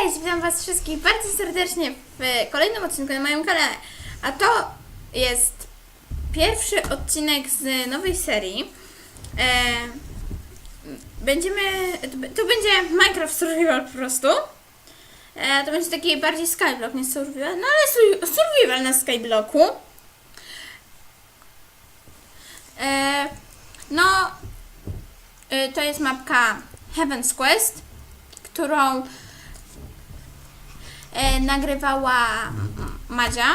Cześć! Witam Was wszystkich bardzo serdecznie w kolejnym odcinku na moim kanale. A to jest pierwszy odcinek z nowej serii. E, będziemy. To będzie Minecraft Survival po prostu. E, to będzie taki bardziej Skyblock, nie Survival. No ale su- Survival na Skyblocku. E, no, e, to jest mapka Heaven's Quest, którą e, nagrywała Madzia.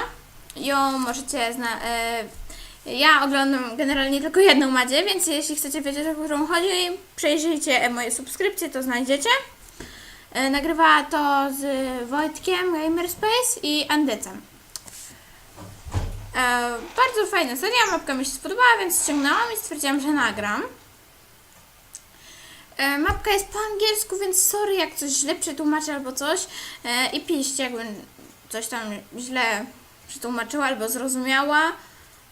Ją możecie zna. E, ja oglądam generalnie tylko jedną Madzię, więc jeśli chcecie wiedzieć o którą chodzi, przejrzyjcie e, moje subskrypcje, to znajdziecie. E, nagrywała to z Wojtkiem Gamerspace i Andycem. E, bardzo fajna seria, mapka mi się spodobała, więc ściągnęłam i stwierdziłam, że nagram. E, mapka jest po angielsku, więc sorry jak coś źle przetłumaczę albo coś. E, I piszcie, jakbym coś tam źle przetłumaczyła albo zrozumiała,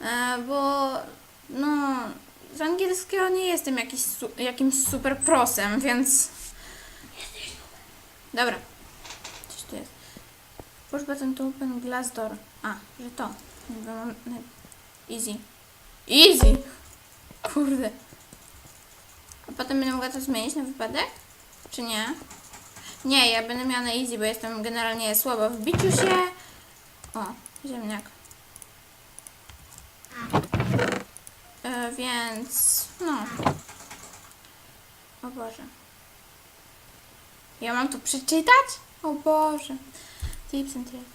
e, bo no z angielskiego nie jestem jakiś, jakimś super prosem, więc... Dobra. Coś tu jest. Push button to open glass door. A, że to. Easy. Easy! Kurde. Potem będę mogła to zmienić na wypadek? Czy nie? Nie, ja będę miała na easy, bo jestem generalnie słaba w biciu się. O, ziemniak. E, więc, no. O Boże. Ja mam to przeczytać? O Boże. Tips and tricks.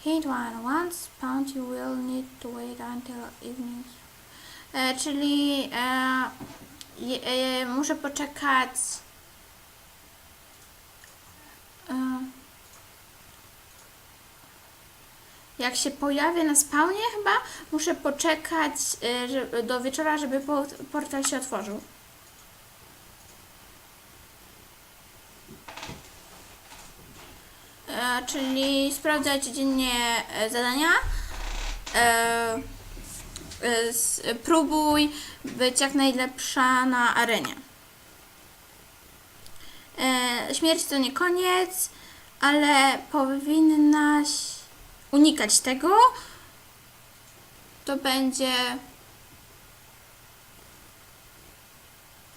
Hint one. Once found you will need to wait until evening. E, czyli e, je, e, muszę poczekać. E, jak się pojawię na spawnie chyba, muszę poczekać e, do wieczora, żeby po, portal się otworzył. E, czyli sprawdzać dziennie zadania. E, próbuj być jak najlepsza na arenie. E, śmierć to nie koniec, ale powinnaś unikać tego. To będzie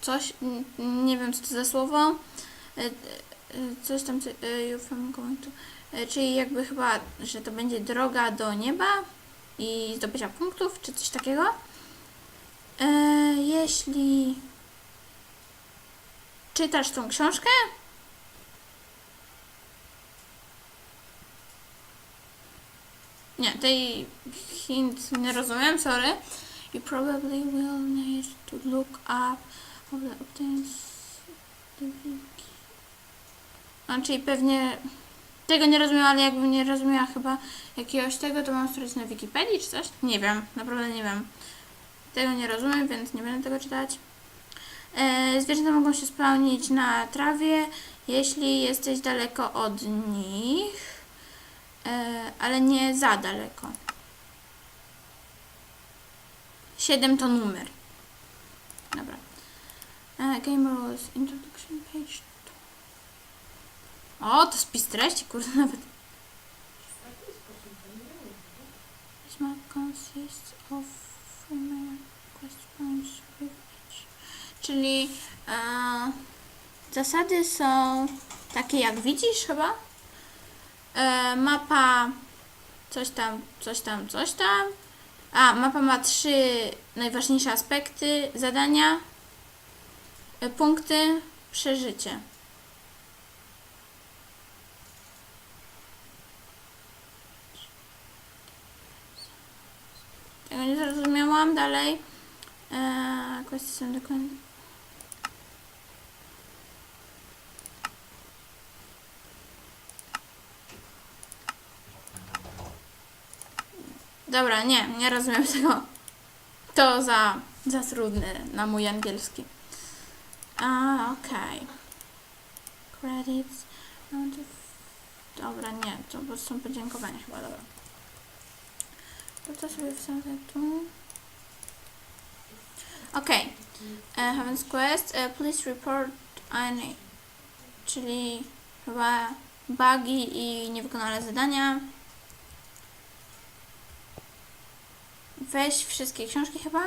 coś, nie wiem co to za słowo, E, e, coś tam, czyli jakby chyba, że to będzie droga do nieba i zdobycia punktów, czy coś takiego. E, jeśli czytasz tą książkę, nie, tej hint nie rozumiem, sorry. You probably will need to look up of the obtains czyli pewnie tego nie rozumiem, ale jakbym nie rozumiała chyba jakiegoś tego, to mam sprawdzić na Wikipedii czy coś? Nie wiem, naprawdę nie wiem. Tego nie rozumiem, więc nie będę tego czytać. E, zwierzęta mogą się spełnić na trawie, jeśli jesteś daleko od nich, e, ale nie za daleko. 7 to numer. Dobra. E, game rules, introduction page. O, to spis treści, kurde, nawet. Czyli e, zasady są takie jak widzisz chyba. E, mapa coś tam, coś tam, coś tam. A, mapa ma trzy najważniejsze aspekty zadania, e, punkty, przeżycie. Tego nie zrozumiałam dalej. Eee, kwestie są dokładnie. Dobra, nie, nie rozumiem tego. To za, za trudne na mój angielski. A, okej. Credits. amount of- Dobra, nie, to bo są podziękowania chyba, dobra. To to sobie wsadzę tu. Okej. Okay. Heaven's Quest. Uh, please report any. Czyli chyba bugi i niewykonane zadania. Weź wszystkie książki chyba.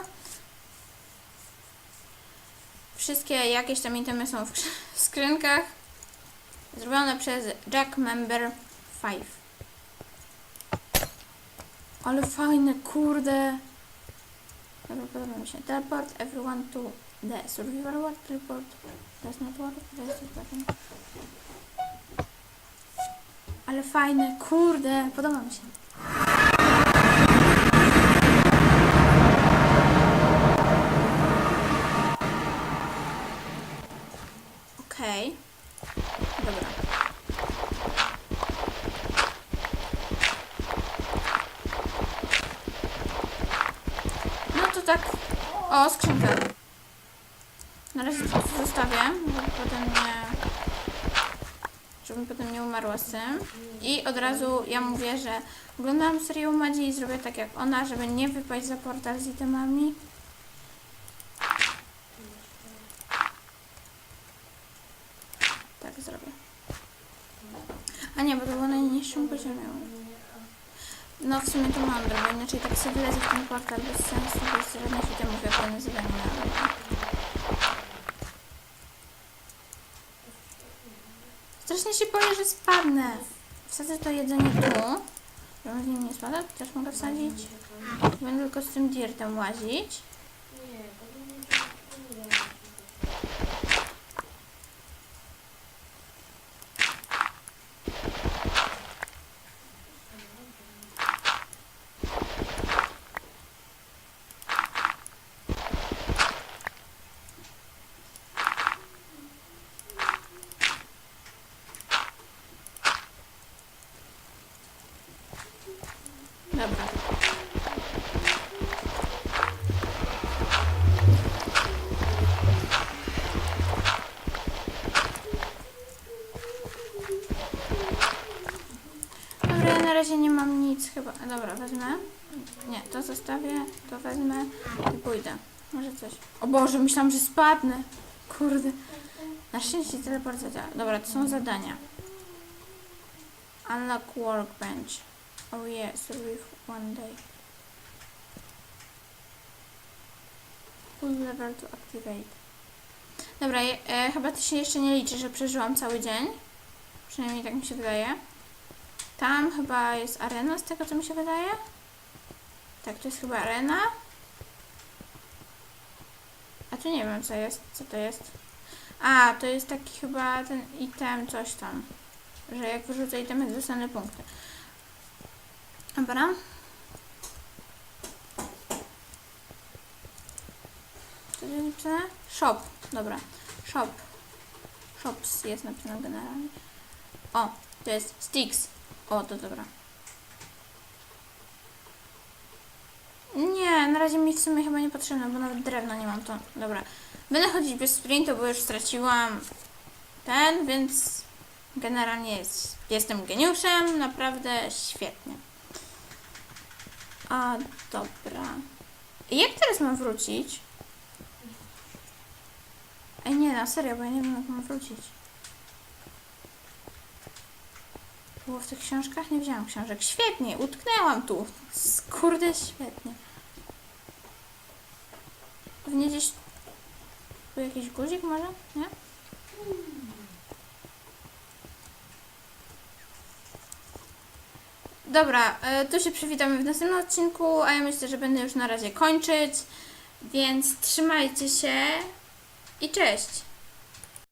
Wszystkie jakieś tam itemy są w, w skrzynkach. Zrobione przez Jack Member 5. Ale fajne, kurde. Dobra, podoba mi się. Teleport everyone to the survival world. Teleport does not work. That's the button. Ale fajne, kurde, podoba mi się. Okej. Dobra. No to tak. O, skrzynka. Na razie to zostawię, żeby potem nie... Żebym potem nie umarła z tym. I od razu ja mówię, że oglądam serię Madzi i zrobię tak jak ona, żeby nie wypaść za portal z itemami. Tak zrobię. A nie, bo to było na najniższym poziomie. No w sumie to mądre, bo inaczej tak sobie wlezę w ten portal bez sensu, bez żadnych itemów, jak pełne zadanie na Strasznie się boję, że spadnę. Wsadzę to jedzenie tu. Żebym z nim nie spadał, to też mogę wsadzić. Będę tylko z tym dirtem łazić. Na razie nie mam nic chyba. A Dobra, wezmę. Nie, to zostawię, to wezmę i pójdę. Może coś. O Boże, myślałam, że spadnę. Kurde. Na szczęście teleport. Dobra, to są zadania. Unlock workbench. Oh yeah, survive one day. Full level to activate. Dobra, e, chyba to się jeszcze nie liczy, że przeżyłam cały dzień. Przynajmniej tak mi się wydaje. Tam chyba jest arena z tego co mi się wydaje. Tak, to jest chyba arena. A tu nie wiem co jest, co to jest. A, to jest taki chyba ten item, coś tam. Że jak wyrzucę itemy, dostanę punkty. Dobra. Co jest napisane? Shop. Dobra. Shop. Shops jest napisane generalnie. O, to jest sticks. O, to dobra. Nie, na razie mi w sumie chyba nie potrzebne, bo nawet drewna nie mam to. Dobra. Będę chodzić bez sprintu, bo już straciłam ten, więc generalnie jest, jestem geniuszem, naprawdę świetnie. A, dobra. Jak teraz mam wrócić? Ej, nie, na serio, bo ja nie wiem, jak mam wrócić. Było w tych książkach? Nie wzięłam książek. Świetnie, utknęłam tu. Kurde, świetnie. Pewnie gdzieś... Tu jakiś guzik może? Nie? Dobra, e, to się przywitamy w następnym odcinku, a ja myślę, że będę już na razie kończyć. Więc trzymajcie się i cześć!